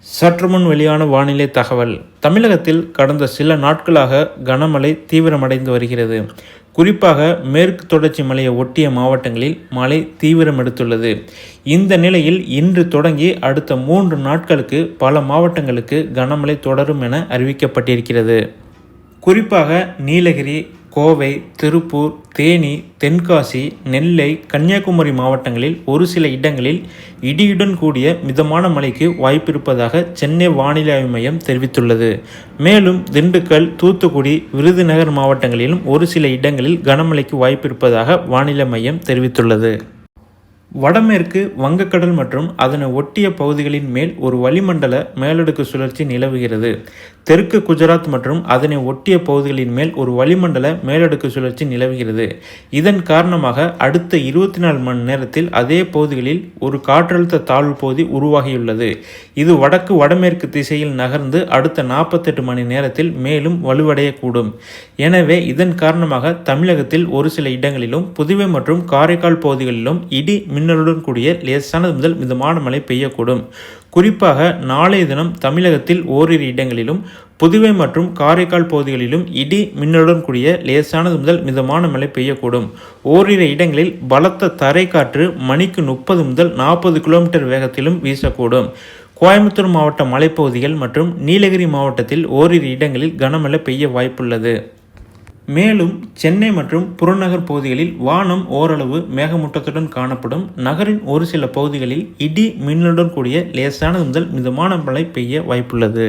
சற்று முன் வெளியான வானிலை தகவல். தமிழகத்தில் கடந்த சில நாட்களாக கனமழை தீவிரமடைந்து வருகிறது. குறிப்பாக மேற்கு தொடர்ச்சி மலையை ஒட்டிய மாவட்டங்களில் மழை தீவிரம் எடுத்துள்ளது இந்த நிலையில் இன்று தொடங்கி அடுத்த மூன்று நாட்களுக்கு பல மாவட்டங்களுக்கு கனமழை தொடரும் என அறிவிக்கப்பட்டிருக்கிறது. குறிப்பாக நீலகிரி கோவை திருப்பூர் தேனி தென்காசி நெல்லை கன்னியாகுமரி மாவட்டங்களில் ஒரு சில இடங்களில் இடியுடன் கூடிய மிதமான மழைக்கு வாய்ப்பிருப்பதாக சென்னை வானிலை ஆய்வு மையம் தெரிவித்துள்ளது. மேலும் திண்டுக்கல் தூத்துக்குடி விருதுநகர் மாவட்டங்களிலும் ஒரு சில இடங்களில் கனமழைக்கு வாய்ப்பிருப்பதாக வானிலை மையம் தெரிவித்துள்ளது. வடமேற்கு வங்கக்கடல் மற்றும் அதனை ஒட்டிய பகுதிகளின் மேல் ஒரு வளிமண்டல மேலடுக்கு சுழற்சி நிலவுகிறது. தெற்கு குஜராத் மற்றும் அதனை ஒட்டிய பகுதிகளின் மேல் ஒரு வளிமண்டல மேலடுக்கு சுழற்சி நிலவுகிறது. இதன் காரணமாக அடுத்த இருபத்தி நாலு மணி நேரத்தில் அதே பகுதிகளில் ஒரு காற்றழுத்த தாழ்வு பகுதி உருவாகியுள்ளது. இது வடக்கு வடமேற்கு திசையில் நகர்ந்து அடுத்த நாற்பத்தெட்டு மணி நேரத்தில் மேலும் வலுவடையக்கூடும். எனவே இதன் காரணமாக தமிழகத்தில் ஒரு சில இடங்களிலும் புதுவை மற்றும் காரைக்கால் பகுதிகளிலும் இடி மின்னலுடன் கூடிய லேசானது முதல் மிதமான மழை பெய்யக்கூடும். குறிப்பாக நாளைய தினம் தமிழகத்தில் ஓரிரு இடங்களிலும் புதுவை மற்றும் காரைக்கால் பகுதிகளிலும் இடி மின்னலுடன் கூடிய லேசானது முதல் மிதமான மழை பெய்யக்கூடும். ஓரிரு இடங்களில் பலத்த தரைக்காற்று மணிக்கு முப்பது முதல் நாற்பது கிலோமீட்டர் வேகத்திலும் வீசக்கூடும். கோயம்புத்தூர் மாவட்ட மலைப்பகுதிகள் மற்றும் நீலகிரி மாவட்டத்தில் ஓரிரு இடங்களில் கனமழை பெய்ய வாய்ப்புள்ளது. மேலும் சென்னை மற்றும் புறநகர் பகுதிகளில் வானம் ஓரளவு மேகமூட்டத்துடன் காணப்படும். நகரின் ஒரு சில பகுதிகளில் இடி மின்னலுடன் கூடிய லேசானது முதல் மிதமான மழை பெய்ய வாய்ப்புள்ளது.